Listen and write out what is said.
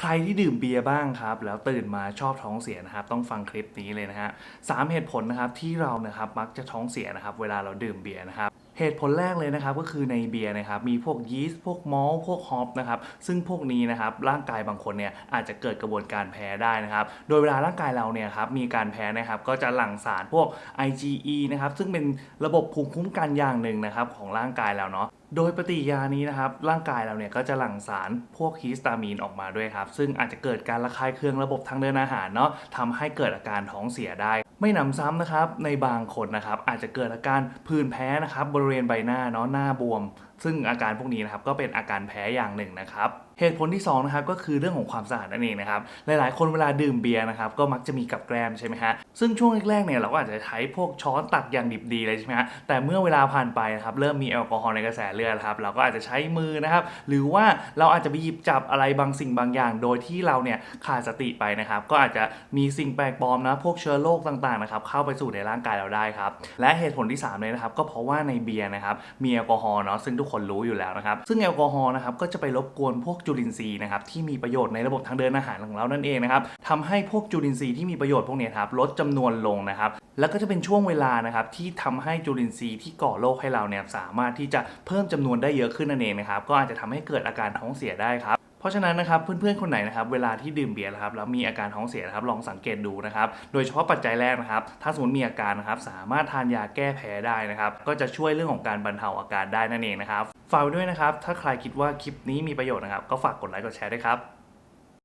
ใครที่ดื่มเบียร์บ้างครับ แล้วตื่นมาชอบท้องเสียนะครับ ต้องฟังคลิปนี้เลยนะฮะสามเหตุผลนะครับที่เรานะครับมักจะท้องเสียนะครับ เวลาเราดื่มเบียร์นะครับเหตุผลแรกเลยนะครับก็คือในเบียร์นะครับมีพวกยีสต์พวกมอลพวกฮอปนะครับซึ่งพวกนี้นะครับร่างกายบางคนเนี่ยอาจจะเกิดกระบวนการแพ้ได้นะครับโดยเวลาร่างกายเราเนี่ยครับมีการแพ้นะครับก็จะหลั่งสารพวก IgE นะครับซึ่งเป็นระบบภูมิคุ้มกันอย่างหนึ่งนะครับของร่างกายเราเนาะ โดยปฏิยานี้นะครับ ร่างกายเราเนี่ยก็จะหลั่งสารพวกฮิสตามีนออกมาด้วยครับ ซึ่งอาจจะเกิดการระคายเคืองระบบทางเดินอาหารเนาะทำให้เกิดอาการท้องเสียได้ไม่หนำซ้ำนะครับในบางคนนะครับอาจจะเกิดอาการผื่นแพ้นะครับบริเวณใบหน้าเนาะหน้าบวม ซึ่งอาการพวกนี้นะครับก็เป็นอาการแพ้อย่างหนึ่งนะครับเหตุผลที่สองนะครับก็คือเรื่องของความสะอาดนั่นเองนะครับหลายๆ คนเวลาดื่มเบียร์นะครับก็มักจะมีกับแกล้มใช่ไหมฮะซึ่งช่วงแรกๆเนี่ยเราก็อาจจะใช้พวกช้อนตักอย่างดิบดีเลยใช่ไหมฮะแต่เมื่อเวลาผ่านไปนะครับเริ่มมีแอลกอฮอล์ในกระแสเลือดครับเราก็อาจจะใช้มือนะครับหรือว่าเราอาจจะไปหยิบจับอะไรบางสิ่งบางอย่าง โดยที่เราเนี่ยขาดสติไปนะครับก็อาจจะมีสิ่งแปลกปลอมนะพวกเชื้อโรคต่างๆนะครับเข้าไปสู่ในร่างกายเราได้ครับและเหตุผลที่3เลยนะครับก็เพราะว่าในเบียร์นะครับมีแอลกอฮอล์เนาะซึ่งทุกคนรู้อยู่แล้วนะครับ ซึ่งแอลกอฮอล์นะครับก็จะไปรบกวนพวกจุลินทรีย์นะครับที่มีประโยชน์ในระบบทางเดินอาหารของเรานั่นเองนะครับทำให้พวกจุลินทรีย์ที่มีประโยชน์พวกนี้ครับลดจำนวนลงนะครับแล้วก็จะเป็นช่วงเวลานะครับที่ทำให้จุลินทรีย์ที่ก่อโรคให้เราเนี่ยสามารถที่จะเพิ่มจำนวนได้เยอะขึ้นนั่นเองนะครับก็อาจจะทำให้เกิดอาการท้องเสียได้ครับ เพราะฉะนั้นนะครับเพื่อนๆคนไหนนะครับเวลาที่ดื่มเบียร์นะครับแล้วมีอาการท้องเสียนะครับลองสังเกตดูนะครับโดยเฉพาะปัจจัยแรกนะครับถ้าสมมติมีอาการนะครับสามารถทานยาแก้แพ้ได้นะครับก็จะช่วยเรื่องของการบรรเทาอาการได้นั่นเองนะครับฝากไว้ด้วยนะครับถ้าใครคิดว่าคลิปนี้มีประโยชน์นะครับก็ฝากกดไลค์กดแชร์ด้วยครับ